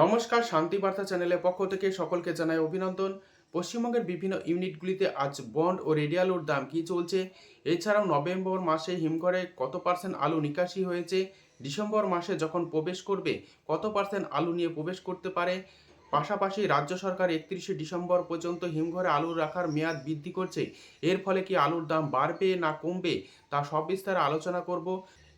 নমস্কার, শান্তি বার্তা চ্যানেলের পক্ষ থেকে সকলকে জানাই অভিনন্দন। পশ্চিমবঙ্গের বিভিন্ন ইউনিটগুলিতে আজ বন্ড ও রেডি আলুর দাম কী চলছে? এছাড়াও নভেম্বর মাসে হিমঘরে কত পার্সেন্ট আলু নিকাশি হয়েছে? ডিসেম্বর মাসে যখন প্রবেশ করবে, কত পার্সেন্ট আলু নিয়ে প্রবেশ করতে পারে? পাশাপাশি রাজ্য সরকার একত্রিশে ডিসেম্বর পর্যন্ত হিমঘরে আলু রাখার মেয়াদ বৃদ্ধি করছে। এর ফলে কি আলুর দাম বাড়বে না কমবে? তা সব বিস্তারে আলোচনা করব।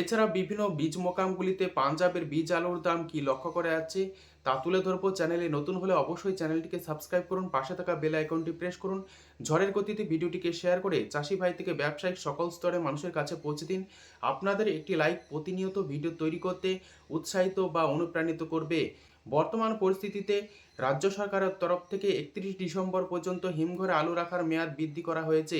এছাড়া বিভিন্ন বীজ মোকামগুলিতে পাঞ্জাবের বীজ আলুর দাম কি লক্ষ্য করা যাচ্ছে? তা তুলে ধরবো। চ্যানেলে নতুন হলে অবশ্যই চ্যানেলটিকে সাবস্ক্রাইব করুন, পাশে থাকা বেল আইকনটি প্রেস করুন। ঝড়ের গতিতে ভিডিওটিকে শেয়ার করে চাষি ভাই থেকে ব্যবসায়িক সকল স্তরে মানুষের কাছে পৌঁছে দিন। আপনাদের একটি লাইক প্রতিনিয়ত ভিডিও তৈরি করতে উৎসাহিত বা অনুপ্রাণিত করবে। বর্তমান পরিস্থিতিতে রাজ্য সরকারের তরফ থেকে একত্রিশ ডিসেম্বর পর্যন্ত হিমঘরে আলু রাখার মেয়াদ বৃদ্ধি করা হয়েছে।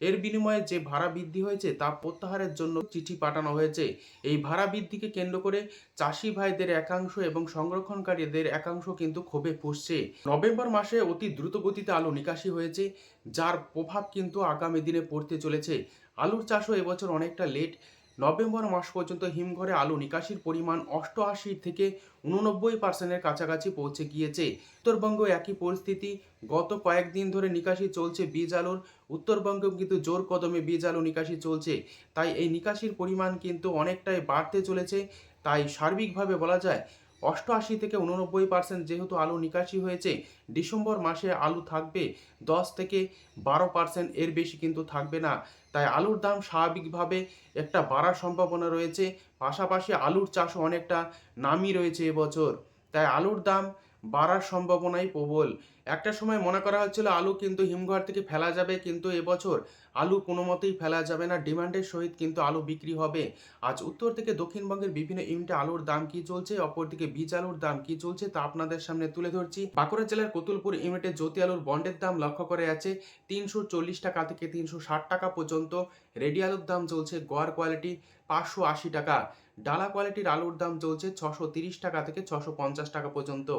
এর বিনিময়ে যে ভাড়া বৃদ্ধি হয়েছে তা প্রত্যাহারের জন্য চিঠি পাঠানো হয়েছে। এই ভাড়া বৃদ্ধিকে কেন্দ্র করে চাষি ভাইদের একাংশ এবং সংরক্ষণকারীদের একাংশ কিন্তু ক্ষোভে ফুসছে। নভেম্বর মাসে অতি দ্রুত গতিতে আলু নিকাশি হয়েছে, যার প্রভাব কিন্তু আগামী দিনে পড়তে চলেছে। আলুর চাষও এবছর অনেকটা লেট নভেম্বর মাস পর্যন্ত হিমঘরে আলু নিকাশির পরিমাণ অষ্টআশি থেকে উননব্বই পার্সেন্টের কাছাকাছি পৌঁছে গিয়েছে। উত্তরবঙ্গ একই পরিস্থিতি। গত কয়েকদিন ধরে নিকাশি চলছে বীজ আলুর। উত্তরবঙ্গেও কিন্তু জোর কদমে বীজ আলু নিকাশি চলছে। তাই এই নিকাশির পরিমাণ কিন্তু অনেকটাই বাড়তে চলেছে। তাই সার্বিকভাবে বলা যায় অষ্টআশি থেকে উননব্বই পার্সেন্ট যেহেতু আলু নিকাশি হয়েছে, ডিসেম্বর মাসে আলু থাকবে দশ থেকে বারো পার্সেন্ট, এর বেশি কিন্তু থাকবে না। তাই আলুর দাম স্বাভাবিকভাবে একটা বাড়ার সম্ভাবনা রয়েছে, পাশাপাশি আলুর চাষও অনেকটা নামই রয়েছে এবছর। তাই আলুর দাম বাড়ার সম্ভাবনাই প্রবল। একটা সময় মনে করা হচ্ছিল আলু কিন্তু হিমঘর থেকে ফেলা যাবে, কিন্তু এবছর আলু কোনো মতেই ফেলা যাবে না। ডিমান্ডের সহিত কিন্তু আলু বিক্রি হবে। আজ উত্তর থেকে দক্ষিণবঙ্গের বিভিন্ন ইউনিটে আলুর দাম কি চলছে, অপরদিকে বীজ আলুর দাম কি চলছে তা আপনাদের সামনে তুলে ধরছি। বাঁকুড়া জেলার কতুলপুর ইউনিটে জ্যোতি আলুর বন্ডের দাম লক্ষ্য করে আছে তিনশো চল্লিশ টাকা থেকে তিনশো ষাট টাকা পর্যন্ত। রেডি আলুর দাম চলছে গোয়ার কোয়ালিটি পাঁচশো আশি টাকা। ডালা কোয়ালিটির আলুর দাম চলছে ছশো তিরিশ টাকা থেকে ছশো পঞ্চাশ টাকা পর্যন্ত।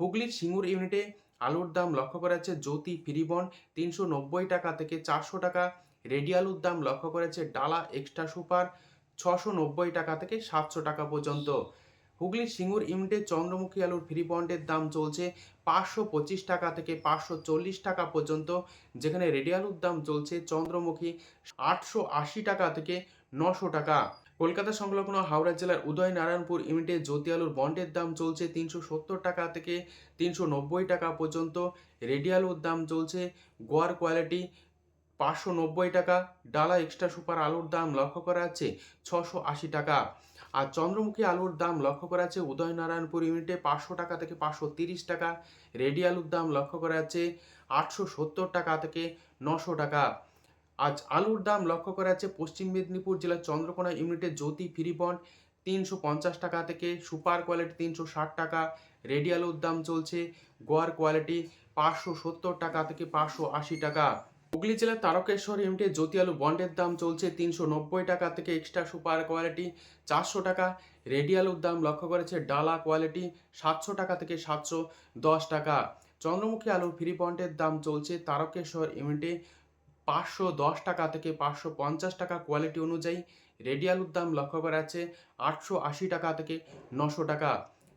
হুগলির সিঙ্গুর ইউনিটে আলুর দাম লক্ষ্য করা যাচ্ছে জ্যোতি ফ্রিবন তিনশো নব্বই টাকা থেকে চারশো টাকা। রেডি আলুর দাম লক্ষ্য করা করেছে ডালা এক্সট্রা সুপার ছশো নব্বই টাকা থেকে সাতশো টাকা পর্যন্ত। হুগলির সিঙ্গুর ইউনিটে চন্দ্রমুখী আলুর ফ্রি বন্ডের দাম চলছে পাঁচশো পঁচিশ টাকা থেকে পাঁচশো চল্লিশ টাকা পর্যন্ত, যেখানে রেডি আলুর দাম চলছে চন্দ্রমুখী আটশো আশি টাকা থেকে নশো টাকা। কলকাতা সংলগ্ন হাওড়া জেলার উদয় নারায়ণপুর ইউনিটে জ্যোতি আলুর বন্ডের দাম চলছে তিনশো সত্তর টাকা থেকে তিনশো নব্বই টাকা পর্যন্ত। রেডি আলুর দাম চলছে গোয়ার কোয়ালিটি পাঁচশো নব্বই টাকা, ডালা এক্সট্রা সুপার আলুর দাম লক্ষ্য করা যাচ্ছে ছশো আশি টাকা। আর চন্দ্রমুখী আলুর দাম লক্ষ্য করা যাচ্ছে উদয়নারায়ণপুর ইউনিটে পাঁচশো টাকা থেকে পাঁচশো তিরিশ টাকা। রেডি আলুর দাম লক্ষ্য করা যাচ্ছে আটশো সত্তর টাকা থেকে নশো টাকা। আজ আলুর দাম লক্ষ্য করা যাচ্ছে পশ্চিম মেদিনীপুর জেলার চন্দ্রকোনা ইউনিটে জ্যোতি ফ্রি বন্ড তিনশো পঞ্চাশ টাকা থেকে সুপার কোয়ালিটি তিনশো ষাট টাকা, রেডি আলুর দাম চলছে গোয়ার কোয়ালিটি পাঁচশো সত্তর টাকা থেকে পাঁচশো আশি টাকা। হুগলি জেলার তারকেশ্বর ইউনিটে জ্যোতি আলু বন্ডের দাম চলছে তিনশো নব্বই টাকা থেকে এক্সট্রা সুপার কোয়ালিটি চারশো টাকা, রেডি আলুর দাম লক্ষ্য করেছে ডালা কোয়ালিটি সাতশো টাকা থেকে সাতশো দশ টাকা। চন্দ্রমুখী আলুর ফ্রি বন্ডের দাম চলছে তারকেশ্বর ইউনিটে পাঁচশো দশ টাকা থেকে পাঁচশো পঞ্চাশ টাকা কোয়ালিটি অনুযায়ী রেডি আলুর দাম লক্ষ্য করা যাচ্ছে আটশো আশি টাকা থেকে নশো টাকা।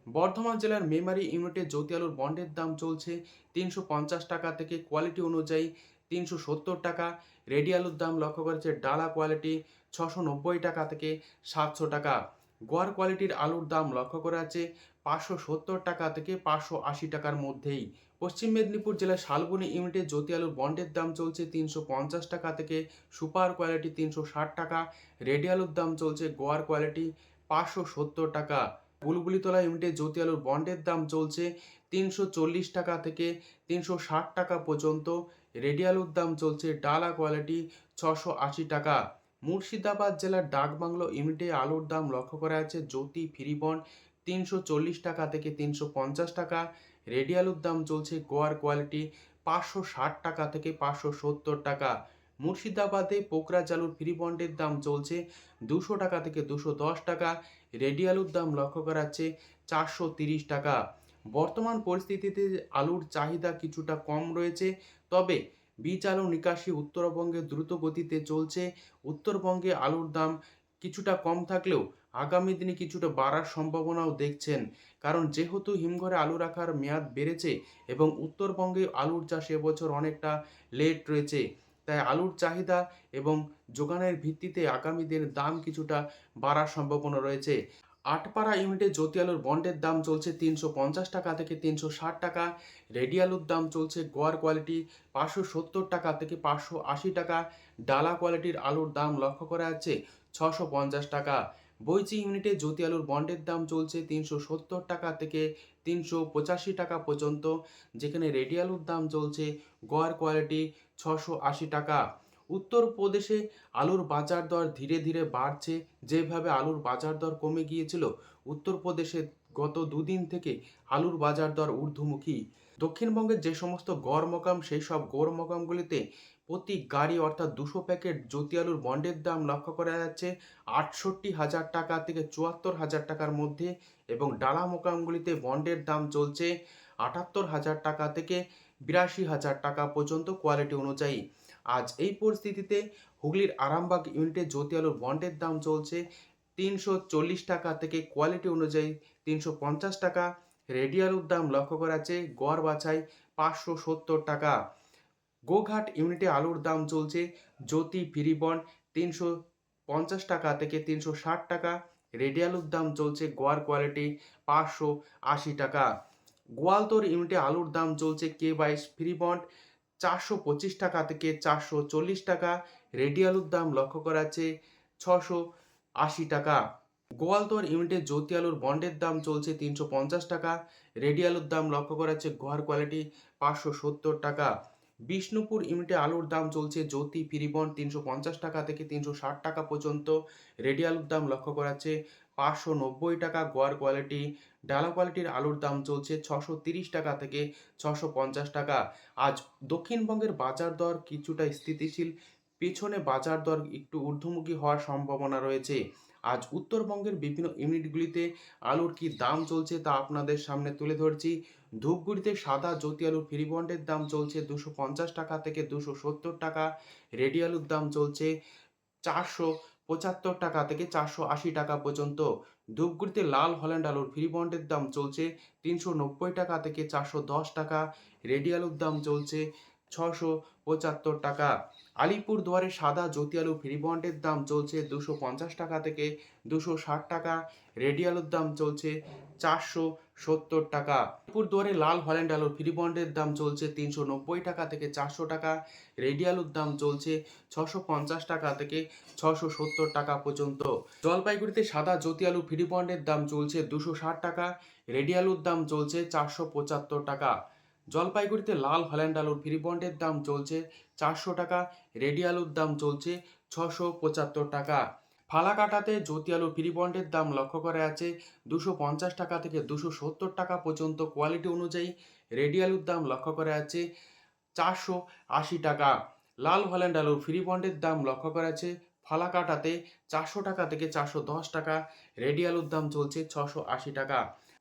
বর্ধমান জেলার মেমারি ইউনিটে জ্যোতি আলুর বন্ডের দাম চলছে তিনশো পঞ্চাশ টাকা থেকে কোয়ালিটি অনুযায়ী তিনশো সত্তর টাকা। রেডি আলুর দাম লক্ষ্য করেছে ডালা কোয়ালিটি ছশো নব্বই টাকা থেকে সাতশো টাকা। গোয়ার কোয়ালিটির আলুর দাম লক্ষ্য করা আছে পাঁচশো সত্তর টাকা থেকে পাঁচশো আশি টাকার মধ্যেই। পশ্চিম মেদিনীপুর জেলার শালবনী ইউনিটে জ্যোতি আলুর বন্ডের দাম চলছে তিনশো পঞ্চাশ টাকা থেকে সুপার কোয়ালিটি তিনশো ষাট টাকা, রেডি আলুর দাম চলছে গোয়ার কোয়ালিটি পাঁচশো সত্তর টাকা। বুলবুলিতলা ইউনিটে জ্যোতি আলুর বন্ডের দাম চলছে তিনশো চল্লিশ টাকা থেকে তিনশো ষাট টাকা পর্যন্ত। রেডি আলুর দাম চলছে ডালা কোয়ালিটি ছশো আশি টাকা। মুর্শিদাবাদ জেলার ডাকবাংলো ইউনিটে আলুর দাম লক্ষ্য করা আছে জ্যোতি ফ্রিবন তিনশো চল্লিশ টাকা থেকে তিনশো পঞ্চাশ টাকা। রেডি আলুর দাম চলছে গোয়ার কোয়ালিটি পাঁচশো ষাট টাকা থেকে পাঁচশো সত্তর টাকা। মুর্শিদাবাদে পোকরা চালুর ফ্রি বন্ডের দাম চলছে দুশো টাকা থেকে দুশো দশ টাকা। রেডি আলুর দাম লক্ষ্য করা চারশো তিরিশ টাকা। বর্তমান পরিস্থিতিতে আলুর চাহিদা কিছুটা কম রয়েছে, তবে বীজ আলু নিকাশি উত্তরবঙ্গে দ্রুত গতিতে চলছে। উত্তরবঙ্গে আলুর দাম কিছুটা কম থাকলেও আগামী দিনে কিছুটা বাড়ার সম্ভাবনাও দেখছেন। কারণ যেহেতু হিমঘরে আলু রাখার মেয়াদ বেড়েছে এবং উত্তরবঙ্গে আলুর চাষ এবছর অনেকটা লেট রয়েছে, তাই আলুর চাহিদা এবং যোগানের ভিত্তিতে আগামী দিনে দাম কিছুটা বাড়ার সম্ভাবনা রয়েছে। আটপাড়া ইউনিটে জ্যোতি আলুর বন্ডের দাম চলছে তিনশো পঞ্চাশ টাকা থেকে তিনশো ষাট টাকা, রেডি আলুর দাম চলছে গোয়ার কোয়ালিটি পাঁচশো সত্তর টাকা থেকে পাঁচশো আশি টাকা, ডালা কোয়ালিটির আলুর দাম লক্ষ্য করা যাচ্ছে ছশো পঞ্চাশ টাকা। বইচি ইউনিটে জ্যোতি আলুর বন্ডের দাম চলছে তিনশো সত্তর টাকা থেকে তিনশো পঁচাশি টাকা পর্যন্ত, যেখানে রেডি আলুর দাম চলছে গোয়ার কোয়ালিটি ছশো আশি টাকা। উত্তরপ্রদেশে আলুর বাজার দর ধীরে ধীরে বাড়ছে, যেভাবে আলুর বাজার দর কমে গিয়েছিল, উত্তরপ্রদেশে গত দুদিন থেকে আলুর বাজার দর ঊর্ধ্বমুখী। দক্ষিণবঙ্গের যে সমস্ত গড় মকাম, সেই সব গড় মকামগুলিতে প্রতি গাড়ি অর্থাৎ দুশো প্যাকেট জ্যোতি আলুর বন্ডের দাম লক্ষ্য করা যাচ্ছে আটষট্টি হাজার টাকা থেকে চুয়াত্তর হাজার টাকার মধ্যে এবং ডালা মোকামগুলিতে বন্ডের দাম চলছে আটাত্তর হাজার টাকা থেকে বিরাশি হাজার টাকা পর্যন্ত কোয়ালিটি অনুযায়ী। আজ এই পরিস্থিতিতে হুগলির আরামবাগ ইউনিটে জ্যোতি আলুর বন্ডের দাম চলছে তিনশো চল্লিশ টাকা থেকে কোয়ালিটি অনুযায়ী তিনশো পঞ্চাশ টাকা। রেডি আলুর দাম লক্ষ্য করা যাচ্ছে গড় বাছাই পাঁচশো সত্তর টাকা। গোঘাট ইউনিটে আলুর দাম চলছে। জ্যোতি ফ্রি বন্ড তিনশো পঞ্চাশ টাকা থেকে তিনশো ষাট টাকা। রেডি আলুর দাম চলছে গোয়ার কোয়ালিটি পাঁচশো আশি টাকা। গোয়ালতোর ইউনিটে আলুর দাম চলছে কে বাইশ ফ্রি বন্ড চারশো পঁচিশ টাকা থেকে চারশো চল্লিশ টাকা। রেডি আলুর দাম লক্ষ্য করা আছে ছশো আশি টাকা। গোয়ালতোর ইউনিটে জ্যোতি আলুর বন্ডের দাম চলছে তিনশো পঞ্চাশ টাকা। রেডি আলুর দাম লক্ষ্য করা যাচ্ছে গোয়ার কোয়ালিটি পাঁচশো সত্তর টাকা। বিষ্ণুপুর ইউনিটে আলুর দাম চলছে জ্যোতি ফিরিবন তিনশো পঞ্চাশ টাকা থেকে তিনশো ষাট টাকা পর্যন্ত। রেডি আলুর দাম লক্ষ্য করা পাঁচশো নব্বই টাকা। গোয়ার কোয়ালিটি, ডালা কোয়ালিটির আলুর দাম চলছে ছশো তিরিশ টাকা থেকে ছশো পঞ্চাশ টাকা। আজ দক্ষিণবঙ্গের বাজার দর কিছুটা স্থিতিশীল, পেছনে বাজার দর একটু ঊর্ধ্বমুখী হওয়ার সম্ভাবনা রয়েছে। আজ উত্তরবঙ্গের বিভিন্ন ইউনিটগুলিতে আলুর কি দাম চলছে তা আপনাদের সামনে তুলে ধরছি। ধূপগুড়িতে সাদা জ্যোতি আলুর ফ্রি বন্ডের দাম চলছে দুশো পঞ্চাশ টাকা থেকে দুশো সত্তর টাকা। রেডি আলুর দাম চলছে চারশো পঁচাত্তর টাকা থেকে চারশো আশি টাকা পর্যন্ত। ধূপগুড়িতে লাল হল্যান্ড আলুর ফ্রি বন্ডের দাম চলছে তিনশো নব্বই টাকা থেকে চারশো দশ টাকা। রেডি আলুর দাম চলছে ছশো পঁচাত্তর টাকা। আলিপুর দুয়ারে সাদা জ্যোতি আলু ফ্রি বন্ডের দাম চলছে দুশো পঞ্চাশ টাকা থেকে দুশো ষাট টাকা। রেডি আলুর দাম চলছে চারশো সত্তর টাকা। আলিপুর দুয়ারে লাল হল্যান্ড আলুর ফ্রি বন্ডের দাম চলছে তিনশো নব্বই টাকা থেকে চারশো টাকা। রেডি আলুর দাম চলছে ছশো পঞ্চাশ টাকা থেকে ছশো সত্তর টাকা পর্যন্ত। জলপাইগুড়িতে সাদা জ্যোতি আলু ফ্রি বন্ডের দাম চলছে দুশো ষাট টাকা। রেডি আলুর দাম চলছে চারশো পঁচাত্তর টাকা। জলপাইগুড়িতে লাল হল্যান্ড আলুর ফ্রি বন্ডের দাম চলছে চারশো টাকা, রেডি আলুর দাম চলছে ছশো পঁচাত্তর টাকা। ফালাকাটাতে জ্যোতি আলুর ফ্রি বন্ডের দাম লক্ষ্য করা আছে দুশো পঞ্চাশ টাকা থেকে দুশো সত্তর টাকা পর্যন্ত কোয়ালিটি অনুযায়ী। রেডি আলুর দাম লক্ষ্য করা আছে চারশো আশি টাকা। লাল হল্যান্ড আলুর ফ্রি বন্ডের দাম লক্ষ্য করা যাচ্ছে ফালাকাটাতে চারশো টাকা থেকে চারশো দশ টাকা, রেডি আলুর দাম চলছে ছশো আশি টাকা।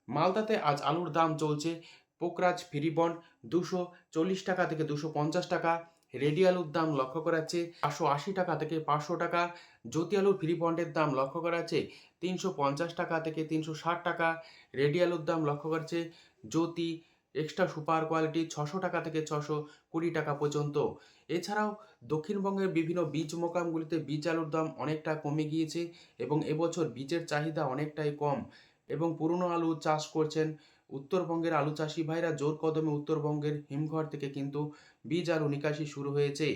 মালদাতে আজ আলুর দাম চলছে পোকরাজ ফ্রি বন্ড দুশো চল্লিশ টাকা থেকে দুশো পঞ্চাশ টাকা। রেডি আলুর দাম লক্ষ্য করা যাচ্ছে পাঁচশো আশি টাকা থেকে পাঁচশো টাকা। জ্যোতি আলু ফ্রি বন্ডের দাম লক্ষ্য করা যাচ্ছে তিনশো পঞ্চাশ টাকা থেকে তিনশো ষাট টাকা। রেডি আলুর দাম লক্ষ্য করা যাচ্ছে জ্যোতি এক্সট্রা সুপার কোয়ালিটি ছশো টাকা থেকে ছশো কুড়ি টাকা পর্যন্ত। এছাড়াও দক্ষিণবঙ্গের বিভিন্ন বীজ মোকামগুলিতে বীজ আলুর দাম অনেকটা কমে গিয়েছে এবং এবছর বীজের চাহিদা অনেকটাই কম এবং পুরনো আলু চাষ করছেন উত্তরবঙ্গের আলু চাষি ভাইরা জোর কদমে উত্তরবঙ্গের হিমঘর থেকে কিন্তু বীজ আলু নিকাশি শুরু হয়েছে।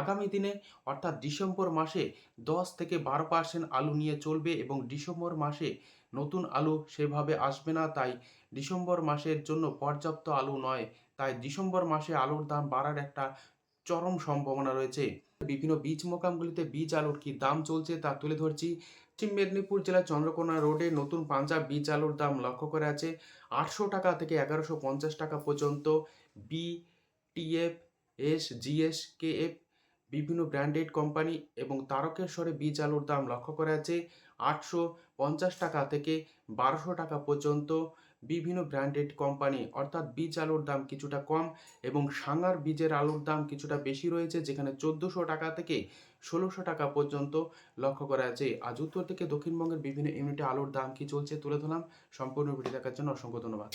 আগামী দিনে, অর্থাৎ ডিসেম্বর মাসে দশ থেকে বারো পার্সেন্ট আলু নিয়ে চলবে এবং ডিসেম্বর মাসে নতুন আলু সেভাবে আসবে না, তাই ডিসেম্বর মাসের জন্য পর্যাপ্ত আলু নয়। তাই ডিসেম্বর মাসে আলুর দাম বাড়ার একটা চরম সম্ভাবনা রয়েছে। বিভিন্ন বীজ মোকামগুলিতে বীজ আলুর কি দাম চলছে তা তুলে ধরছি। পশ্চিম মেদিনীপুর জেলার চন্দ্রকোনা রোডে নতুন পাঞ্জাব বীজ আলুর দাম লক্ষ্য করে আছে আটশো টাকা থেকে এগারোশো পঞ্চাশ টাকা পর্যন্ত। B TF S GS K F বিভিন্ন ব্র্যান্ডেড কোম্পানি এবং তারকেশ্বরে বীজ আলুর দাম লক্ষ্য করা আছে আটশো পঞ্চাশ টাকা থেকে বারোশো টাকা পর্যন্ত। বিভিন্ন ব্র্যান্ডেড কোম্পানি, অর্থাৎ বীজ আলুর দাম কিছুটা কম এবং সাঙার বীজের আলুর দাম কিছুটা বেশি রয়েছে, যেখানে চোদ্দোশো টাকা থেকে ষোলোশো টাকা পর্যন্ত লক্ষ্য করা যাচ্ছে। আজ উত্তর থেকে দক্ষিণবঙ্গের বিভিন্ন ইউনিটে আলুর দাম কি চলছে তুলে ধরলাম। সম্পূর্ণ ভিডিও দেখার জন্য অসংখ্য ধন্যবাদ।